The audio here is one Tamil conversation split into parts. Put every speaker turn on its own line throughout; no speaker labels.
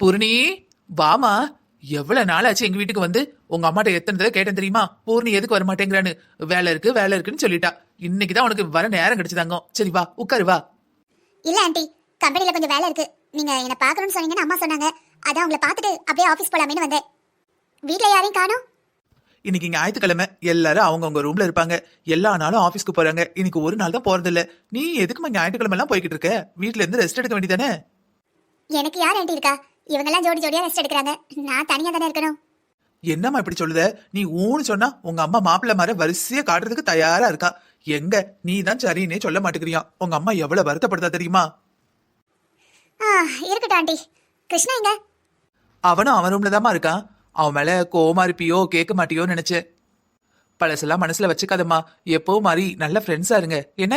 பூர்ணி வாமா. எவ்வளவு நாள் ஆச்சு எங்க வீட்டுக்கு வந்து? உங்க அம்மாட்ட எத்தனை தடவை கேட்டேன் தெரியுமா? பூர்ணி எதுக்கு வர மாட்டேங்கிறான்னு வேலை இருக்கு வேலை இருக்குன்னு சொல்லிட்டா. இன்னைக்கு தான் உனக்கு வர நேரம் கிடைச்சதாங்க. சரி வா உட்காரு வா.
இல்ல ஆண்டி. கம்பெனில கொஞ்சம் வேலை இருக்கு. நீங்க என்ன பார்க்கணும்னு சொன்னீங்கன்னு அம்மா சொன்னாங்க. அதான் உங்களை பார்த்துட்டு அப்படியே ஆபீஸ் போலாமேன்னு வந்தேன். வீட்ல யாரையும் காணோம்?
இன்னைக்கு ஞாயிற்றுக்கிழமை. எல்லாரும் அவங்கவுங்க ரூம்ல இருப்பாங்க. எல்லா நாளும் ஆபீஸ்க்கு போறாங்க. இன்னைக்கு ஒரு நாள் தான் போறது இல்ல நீ எதுக்குமா ஞாயிற்றுக்கிழமை எல்லாம் போய்கிட்டு இருக்க? வீட்ல இருந்து ரெஸ்ட் எடுக்க வேண்டியதானே
எனக்கு யார் ஆண்டி இருக்கா? இவங்கெல்லாம் ஜோடி ஜோடியா ரெஸ்ட் எடுக்கிறாங்க. நான் தனியா தானே இருக்கணும்.
என்னம்மா இப்படி சொல்லுத? நீ ஊன்னு சொன்னா உங்க அம்மா மாப்பிள்ளை மாதிரி வரிசையா காட்டுறதுக்கு தயாரா இருக்கா? எங்க? நீ தான் சரின்னே சொல்ல மாட்டேங்கிறியா? உங்க அம்மா எவ்வளவு வருத்தப்படுதா தெரியுமா?
ஆ இருக்கட்டும் ஆண்டி. கிருஷ்ணா எங்க?
அவனும் அவன் ரூம்ல தாம்மா இருக்கான். அவன் மேல கோவமா இருப்பியோ கேட்க மாட்டியோ நினைச்சேன் பழசெல்லாம் மனசுல வச்சுக்காதம்மா. எப்பவும் மாதிரி நல்ல ஃப்ரெண்ட்ஸா இருங்க. என்ன?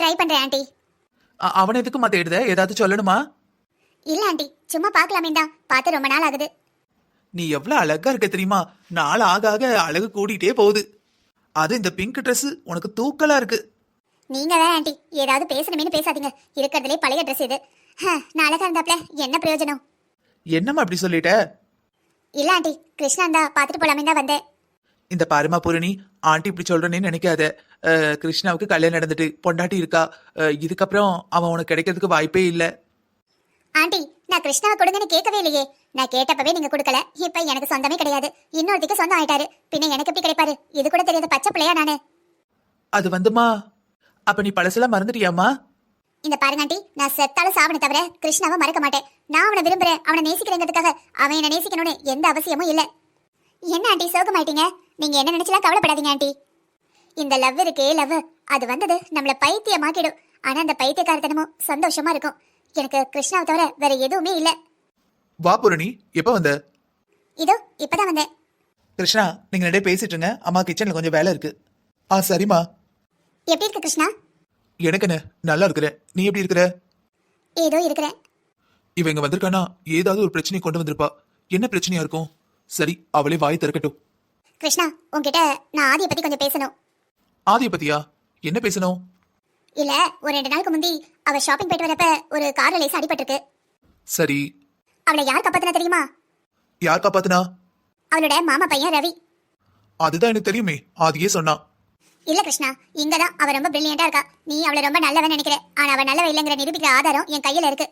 ட்ரை பண்றேன் ஆண்டி.
அவனை எதுக்குமா தேடுத? ஏதாவது சொல்லணுமா?
இல்ல ஆண்டி சும்மா பார்க்கலாமே தான். பார்த்து ரொம்ப நாள் ஆகுது.
நீ எவ்வளவு அழகா இருக்க தெரியுமா? நாள் ஆக ஆக அழகு கூடிட்டே போகுது. அது இந்த பிங்க் Dress உனக்கு தூக்கலா இருக்கு.
நீங்க தான் ஆண்டி ஏதாவது பேசணுமேனு பேசாதீங்க. இருக்கிறதுலே பழைய ட்ரெஸ் இது. ஹ, நான் அழகா இருந்தாப்ல என்ன பிரயோஜனம்?
என்னம்மா அப்படி சொல்லிட்ட?
இல்ல ஆண்டி கிருஷ்ணா இருந்தா பார்த்துட்டு போலாமே தான் வந்தேன்.
இந்த பாருமா பூரணி ஆண்டி இப்படி சொல்றேன்னு நினைக்காத. அஹ், கிருஷ்ணாவுக்கு கல்யாணம் நடந்துட்டு பொண்டாட்டி இருக்கா. அஹ், இதுக்கப்புறம் அவன் உனக்கு கிடைக்கிறதுக்கு வாய்ப்பே இல்லை.
ஆண்டி நான் கிருஷ்ணாவை கொடுங்கன்னு கேட்கவே இல்லையே. நான் கேட்டப்பவே நீங்க கொடுக்கல. இப்ப எனக்கு சொந்தமே கிடையாது. இன்னொருத்திக்கு சொந்தம் ஆயிட்டாரு. பின்ன எனக்கு எப்படி கிடைப்பாரு? இது கூட தெரியாத பச்சை பிள்ளையா நானு.
அது வந்துமா? அப்ப நீ பழசெல்லாம் மறந்துட்டியாமா
இந்த பாருங்க ஆண்டி நான் செத்தாலும் சாவனை தவிர கிருஷ்ணாவை மறக்க மாட்டேன். நான் அவனை விரும்புறேன். அவனை நேசிக்கிறேங்கிறதுக்காக அவன் என்ன நேசிக்கணும்னு எந்த அவசியமும் இல்ல. என்ன ஆண்டி சோகமாயிட்டீங்க? நீங்க என்ன நினைச்சலாம் கவலைப்படாதீங்க ஆண்டி. இந்த லவ் இருக்கே லவ். அது வந்தது நம்மள பைத்தியமாக்கிடும். ஆனா அந்த பைத்தியக்காரத்தனமும் சந்தோஷமா இருக்கும். எனக்கு கிருஷ்ணாவை தவிர வேற எதுவுமே இல்ல.
வா பூரணி எப்ப வந்த?
இதோ இப்பதான் வந்தேன்.
கிருஷ்ணா நீங்க நிறைய பேசிட்டு இருங்க. அம்மா கிச்சன்ல கொஞ்சம் வேலை இருக்கு. ஆ சரிம்மா.
எப்படி இருக்கு கிருஷ்ணா?
எனக்கு என்ன நல்லா இருக்கிற. நீ எப்படி இருக்கிற?
ஏதோ இருக்கிறேன்
இவ இங்க வந்திருக்கானா? ஏதாவது ஒரு பிரச்சனை கொண்டு வந்திருப்பா. என்ன பிரச்சனையா இருக்கும்? சரி அவளே வாய் திறக்கட்டும்.
கிருஷ்ணா உன்கிட்ட நான் ஆதியை பத்தி கொஞ்சம் பேசணும்.
ஆதிய பத்தியா? என்ன பேசணும்?
இல்ல ஒரு ரெண்டு நாளுக்கு முந்தி அவ ஷாப்பிங் போயிட்டு வரப்ப ஒரு கார்ல லேசா அடிபட்டிருக்கு.
சரி.
அவளை யார் காப்பாத்தினா தெரியுமா?
யார் காப்பாத்துனா?
அவளோட மாமா பையன் ரவி.
அதுதான் எனக்கு தெரியுமே. ஆதியே சொன்னான்
இல்ல கிருஷ்ணா இங்கதான் அவ ரொம்ப பிரில்லியண்டா இருக்கா. நீ அவளை ரொம்ப நல்லவன் நினைக்கிற. ஆனா அவ நல்லவ இல்லைங்கிற நிரூபிக்கிற ஆதாரம் என் கையில இருக்கு.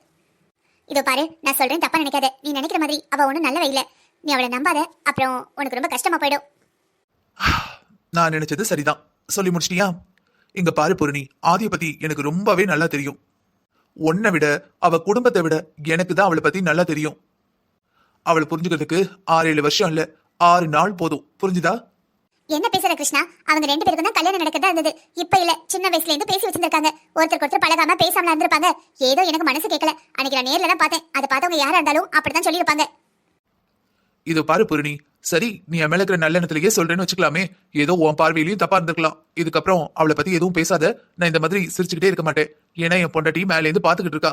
இதோ பாரு நான் சொல்றேன் தப்பா நினைக்காத. நீ நினைக்கிற மாதிரி அவ ஒண்ணும் நல்லவ இல்ல. நீ அவளை நம்பாத அப்புறம் உனக்கு ரொம்ப கஷ்டமா போயிடும்.
நான் நினைச்சது சரிதான். சொல்லி முடிச்சிட்டியா? இங்க பாரு பூரணி ஆதிய பத்தி எனக்கு ரொம்பவே நல்லா தெரியும். உன்னை விட அவ குடும்பத்தை விட எனக்கு தான் அவளை பத்தி நல்லா தெரியும். அவளை புரிஞ்சுக்கிறதுக்கு ஆறு ஏழு வருஷம் இல்ல ஆறு நாள் போதும். புரிஞ்சுதா?
என்ன பேசுற கிருஷ்ணா? அவங்க ரெண்டு பேருக்கும் தான் கல்யாணம் நடக்கதா இருந்தது. இப்ப இல்ல சின்ன வயசுல இருந்து பேசி வச்சிருக்காங்க ஒருத்தருக்கு ஒருத்தர் பழகாம பேசாமல இருந்திருப்பாங்க. ஏதோ எனக்கு மனசு கேட்கல அன்னைக்கு நான் நேர்ல தான் பார்த்தேன். அதை பார்த்தவங்க யாரா இருந்தாலும் அப்படிதான் சொல்லியிருப்பாங்க.
இது பாரு பூரணி சரி நீ என் மேல இருக்கிற நல்ல சொல்றேன்னு வச்சுக்கலாமே. ஏதோ உன் பார்வையிலையும் தப்பா இருந்திருக்கலாம். இதுக்கப்புறம் அவளை பத்தி எதுவும் பேசாத. நான் இந்த மாதிரி சிரிச்சுக்கிட்டே இருக்க மாட்டேன். ஏன்னா என் பொண்டாட்டி மேல இருந்து பாத்துக்கிட்டு இருக்கா.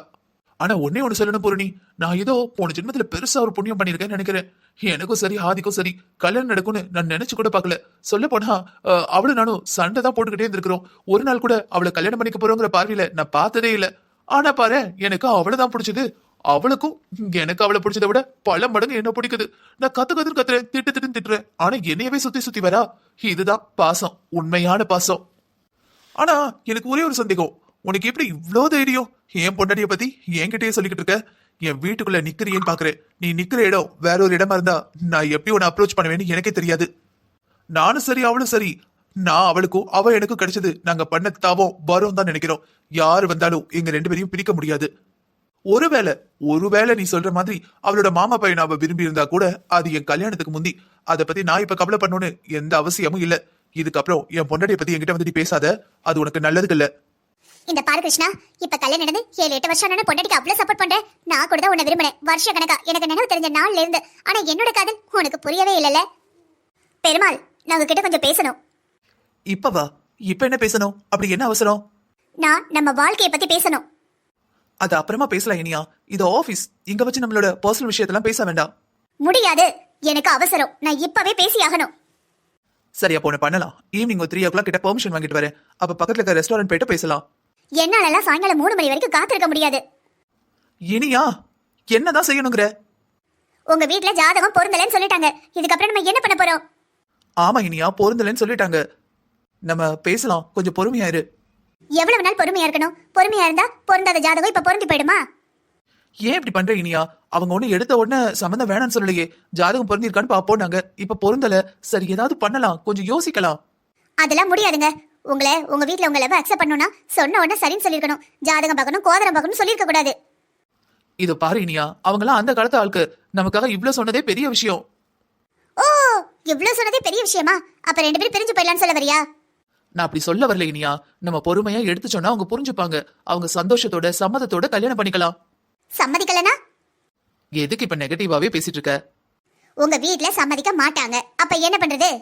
ஆனா ஒன்னே ஒண்ணு சொல்லணும் பூரணி. நான் ஏதோ போன ஜென்மத்துல பெருசா ஒரு புண்ணியம் பண்ணிருக்கேன்னு நினைக்கிறேன். எனக்கும் சரி ஆதிக்கும் சரி. கல்யாணம் நடக்கும்னு நான் நினைச்சு கூட பார்க்கல. சொல்ல போனா அவளும் நானும் சண்டை தான் போட்டுக்கிட்டே இருந்திருக்கிறோம். ஒரு நாள் கூட அவளை கல்யாணம் பண்ணிக்க போறோங்கிற பார்வையில நான் பார்த்ததே இல்லை. ஆனா பாரு எனக்கு அவ்வளவுதான் தான் பிடிச்சது. அவளுக்கும் எனக்கு அவளை பிடிச்சதை விட பல மடங்கு என்ன பிடிக்குது. நான் கத்து கத்துன்னு கத்துறேன் திட்டு திட்டு திட்டுறேன். ஆனா என்னையவே சுத்தி சுத்தி வரா. இதுதான் பாசம் உண்மையான பாசம். ஆனா எனக்கு ஒரே ஒரு சந்தேகம். உனக்கு எப்படி இவ்வளோ தைரியம்? என் பொண்டாட்டிய பத்தி என்கிட்டயே சொல்லிக்கிட்டு இருக்க. என் வீட்டுக்குள்ள நிக்கிறியேன்னு பாக்குறேன். நீ நிக்கிற இடம் வேற ஒரு இடமா இருந்தா நான் எப்படி உன்னை அப்ரோச் பண்ணுவேன்னு எனக்கே தெரியாது. நானும் சரி அவளும் சரி. நான் அவளுக்கும் அவ எனக்கும் கிடைச்சது. நாங்க பண்ண தாவோம் வரும் தான் நினைக்கிறோம். யாரு வந்தாலும் எங்க ரெண்டு பேரையும் பிரிக்க முடியாது. ஒருவேளை ஒருவேளை நீ சொல்ற மாதிரி அவளோட மாமா பையன் அவ விரும்பி இருந்தா கூட அது என் கல்யாணத்துக்கு முந்தி அதை பத்தி நான் இப்ப கவலை பண்ணணும்னு எந்த அவசியமும் இல்ல. இதுக்கப்புறம் என் பொண்டாட்டிய பத்தி என்கிட்ட வந்து நீ பேசாத. அது உனக்கு நல்லதுக்கு இல்ல.
இந்த பாரு கிருஷ்ணா இப்ப கல்யாணம் நடந்து ஏழு எட்டு வருஷம் ஆனாலும் பொண்டாட்டிக்கு அவ்வளவு சப்போர்ட் பண்றேன். நான் கூட தான் உன்னை விரும்பினேன். வருஷ கணக்கா எனக்கு நினைவு தெரிஞ்ச நாள்ல இருந்து. ஆனா என்னோட காதல் உனக்கு புரியவே இல்லைல்ல. பெருமாள் நான் உங்ககிட்ட கொஞ்சம் பேசணும்.
இப்ப வா. இப்ப என்ன பேசணும்? அப்படி என்ன அவசரம்?
நான் நம்ம வாழ்க்கைய பத்தி பேசணும்.
அது அப்புறமா பேசலாம் இனியா. இது ஆபீஸ் இங்க வச்சு நம்மளோட பர்சனல் விஷயத்தெல்லாம் பேச வேண்டாம்.
முடியாது. எனக்கு அவசரம். நான் இப்பவே பேசி ஆகணும்.
சரி அப்போ ஒண்ணு பண்ணலாம். ஈவினிங் ஒரு த்ரீ ஓ கிளாக் கிட்ட பெர்மிஷன் வாங்கிட்டு வரேன். அப்ப பக்கத்துல இருக்க ரெஸ்டாரண்ட் போயிட்டு பேசலாம்.
என்னாலலாம் சாயங்காலம் மூணு மணி வரைக்கும் காத்திருக்க முடியாது.
இனியா என்னதான் செய்யணுங்கிற?
உங்க வீட்ல ஜாதகம் பொருந்தலன்னு சொல்லிட்டாங்க. இதுக்கப்புறம் நம்ம என்ன பண்ண போறோம்?
ஆமா இனியா பொருந்தலன்னு சொல்லிட்டாங்க. நம்ம பேசலாம். கொஞ்சம் பொறுமையா இரு.
எவ்வளவு நாள் பொறுமையா இருக்கணும்? பொறுமையா இருந்தா பொருந்தாத ஜாதகம் இப்ப பொருந்தி போயிடுமா?
ஏன் இப்படி பண்ற இனியா? அவங்க ஒண்ணு எடுத்த உடனே சம்மந்தம் வேணாம்னு சொல்லலையே. ஜாதகம் பொருந்திருக்கான்னு பாப்போம் நாங்க. இப்ப பொருந்தல. சரி ஏதாவது பண்ணலாம். கொஞ்சம் யோசிக்கலாம்.
அதெல்லாம் முடியாதுங்க. உங்களை உங்க வீட்ல உங்க லவ் அக்செப்ட் பண்ணணும்னா சொன்ன உடனே சரின்னு சொல்லிருக்கணும். ஜாதகம் பார்க்கணும் கோதரம் பார்க்கணும் சொல்லிருக்க கூடாது.
இது பாரு இனியா. அவங்களாம் அந்த காலத்து ஆளுக்கு நமக்காக இவ்ளோ சொன்னதே பெரிய விஷயம்.
ஓ இவ்ளோ சொன்னதே பெரிய விஷயமா? அப்ப ரெண்டு பேரும் பிரிஞ்சு போயிடலாம்னு சொல்ல வரியா?
நான் அப்படி சொல்ல வரல இனியா. நம்ம பொறுமையா எடுத்து சொன்னா அவங்க புரிஞ்சுப்பாங்க. அவங்க சந்தோஷத்தோட சம்மதத்தோட கல்யாணம் பண்ணிக்கலாம்.
சம்மதிக்கலனா?
எதுக்கு இப்ப நெகட்டிவாவே பேசிட்டு இருக்க
உங்க வீட்ல சம்மதிக்க மாட்டாங்க. அப்ப என்ன பண்றது?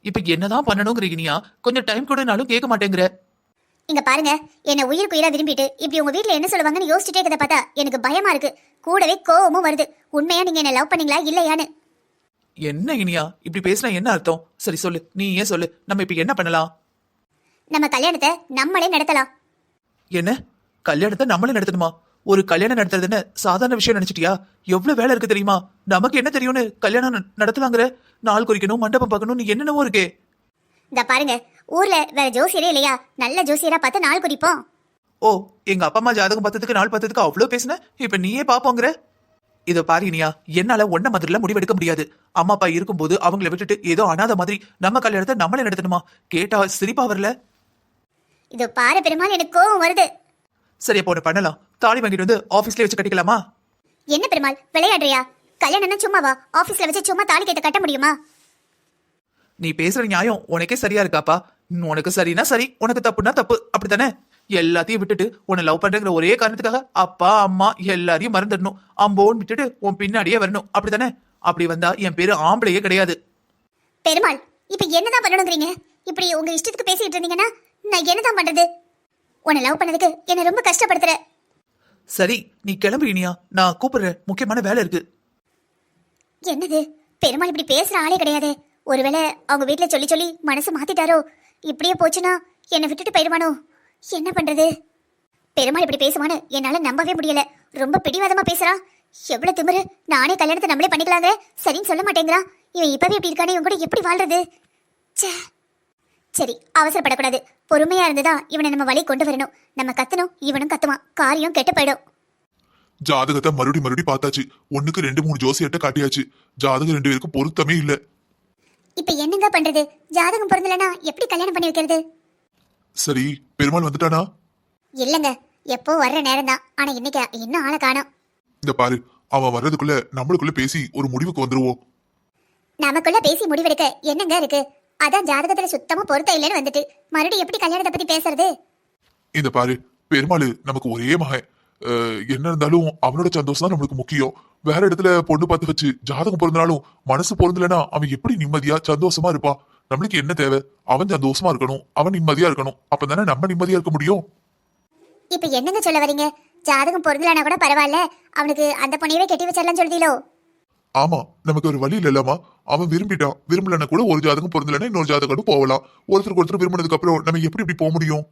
இப்ப என்னதான் பண்ணணுங்கிற இனியா. கொஞ்சம் டைம் கொடுனாலும் கேட்க மாட்டேங்கிற.
இங்க பாருங்க. என்ன உயிருக்கு உயிரா விரும்பிட்டு இப்படி உங்க வீட்ல என்ன சொல்லுவாங்கன்னு யோசிச்சுட்டே இருக்கத பார்த்தா எனக்கு பயமா இருக்கு. கூடவே கோவமும் வருது. உண்மையா நீங்க என்ன லவ் பண்ணீங்களா இல்லையான்னு.
என்ன இனியா? இப்படி பேசினா என்ன அர்த்தம்? சரி சொல்லு. நீ ஏன் சொல்லு? நம்ம இப்ப என்ன பண்ணலாம்?
நம்ம கல்யாணத்தை நம்மளே நடத்தலாம்.
என்ன? கல்யாணத்தை நம்மளே நடத்தணுமா? ஒரு கல்யாணம் நடத்துறதுன்னு சாதாரண விஷயம் நினைச்சிட்டியா? எவ்வளவு வேலை இருக்கு தெரியுமா? நமக்கு என்ன தெரியும்னு கல்யாணம் ந- நடத்தலாங்கிற? நாள் குறிக்கணும் மண்டபம் பார்க்கணும் என்னென்னவோ இருக்கே.
இந்த பாருங்க ஊர்ல வேற ஜோசியரே இல்லையா? நல்ல ஜோசியரா பார்த்து நாள் குறிப்போம்.
ஓ எங்க அப்பா அம்மா ஜாதகம் பார்த்ததுக்கு நாள் பார்த்ததுக்கு அவ்வளவு பேசுன? இப்ப நீயே பாப்போங்கிற? இத பாரு இனியா என்னால ஒன்ன மாதிரில முடிவெடுக்க முடியாது. அம்மா அப்பா இருக்கும்போது அவங்கள விட்டுட்டு ஏதோ அனாதை மாதிரி நம்ம கல்யாணத்தை நம்மளே நடத்தணுமா? கேட்டா சிரிப்பா வரல.
இது பாரு பெருமாள் எனக்கு கோவம் வருது.
சரி அப்போ ஒண்ணு பண்ணலாம். தாலி வாங்கிட்டு வந்து ஆபீஸ்லயே வச்சு கட்டிக்கலாமா?
என்ன பெருமாள் விளையாடுறியா? கல்யாணம்னா சும்மாவா? ஆபீஸ்ல வச்சு சும்மா தாலி கேட்ட கட்ட முடியுமா?
நீ பேசுற நியாயம் உனக்கே சரியா இருக்காப்பா. உனக்கு சரினா சரி உனக்கு தப்புனா தப்பு. அப்படித்தானே? எல்லாத்தையும் விட்டுட்டு உன்னை லவ் பண்றேங்கிற ஒரே காரணத்துக்காக அப்பா அம்மா எல்லாரையும் மறந்துடணும். அம்போன்னு விட்டுட்டு உன் பின்னாடியே வரணும். அப்படித்தானே? அப்படி வந்தா என் பேரு ஆம்பளையே கிடையாது.
பெருமாள் இப்ப என்னதான் பண்ணணுங்கிறீங்க? இப்படி உங்க இஷ்டத்துக்கு பேசிட்டு இருந்தீங்கன்னா நான் என்னதான் பண்றது? உன்னை லவ் பண்ணதுக்கு என்ன ரொம்ப கஷ்டப்படுத்துற.
சரி நீ கிளம்பு இனியா. நான் கூப்பிடுறேன் முக்கியமான வேலை இருக்கு.
என்னது? பெருமாள் இப்படி பேசுற ஆளே கிடையாது. ஒருவேளை அவங்க வீட்ல சொல்லி சொல்லி மனசு மாத்திட்டாரோ? இப்படியே போச்சுன்னா என்னை விட்டுட்டு போயிடுவானோ என்ன பண்றது? பெருமாள் இப்படி பேசுவான்னு என்னால நம்பவே முடியல. ரொம்ப பிடிவாதமா பேசுறான். எவ்வளவு திமிரு. நானே கல்யாணத்தை நம்மளே பண்ணிக்கலாங்க சரின்னு சொல்ல மாட்டேங்கிறான். இவன் இப்பவே இப்படி இருக்கானே இவன் கூட எப்படி வாழ்றது? ச்சே. சரி அவசரப்படக்கூடாது. பொறுமையா இருந்துதான் இவனை நம்ம வழி கொண்டு வரணும். நம்ம கத்தணும் இவனும் கத்துவான். காரியம் கெட்டு போயிடும்.
ஜாதகத்தை மறுபடி மறுபடி பார்த்தாச்சு. ஒண்ணுக்கு ரெண்டு மூணு ஜோசியர்ட்ட காட்டியாச்சு. ஜாதகம் ரெண்டு பேருக்கும் பொருத்தமே இல்ல.
இப்ப என்னங்க பண்றது? ஜாதகம் பொருந்தலனா எப்படி கல்யாணம் பண்ணி வைக்கிறது?
சரி பெருமாள் வந்துட்டானா?
இல்லங்க எப்போ வர்ற நேரம் தான் ஆனா இன்னைக்கு இன்னும் ஆளை காணோம்.
இந்த பாரு அவன் வர்றதுக்குள்ள நம்மளுக்குள்ள பேசி ஒரு முடிவுக்கு வந்துருவோம்.
நமக்குள்ள பேசி முடிவெடுக்க என்னங்க இருக்கு? அதான் ஜாதகத்துல சுத்தமா பொருத்தம் இல்லைன்னு வந்துட்டு. மறுபடியும் எப்படி கல்யாணத்தை பத்தி பேசுறது?
இந்த பாரு பெருமாள் நமக்கு ஒரே மகன். என்ன இருந்தாலும் அவனோட சந்தோஷம் தான் நம்மளுக்கு முக்கியம். வேற இடத்துல பொண்ணு பார்த்து வச்சு ஜாதகம் பொருந்தினாலும் மனசு பொருந்தலைன்னா அவன் எப்படி நிம்மதியா சந்தோஷமா இருப்பான் நம்மளுக்கு என்ன தேவை? அவன் சந்தோஷமா இருக்கணும் அவன் நிம்மதியா இருக்கணும். அப்பதானே நம்ம நிம்மதியா இருக்க முடியும்?
இப்ப என்னங்க சொல்ல வரீங்க? ஜாதகம் பொருந்தலனா கூட பரவாயில்ல. அவனுக்கு அந்த பொண்ணையவே கட்டி வச்சிடலாம் சொல்றீங்களோ?
ஆமா நமக்கு ஒரு வழி இல்லம்மா அவன் விரும்பிட்டான். விரும்பலன்னா கூட ஒரு ஜாதகம் பொருந்தலன்னா இன்னொரு ஜாதகம் போகலாம். ஒருத்தருக்கு ஒருத்தர் விரும்பினதுக்கு அப்புறம் நம்ம எப்படி இப்படி போக முடியும்?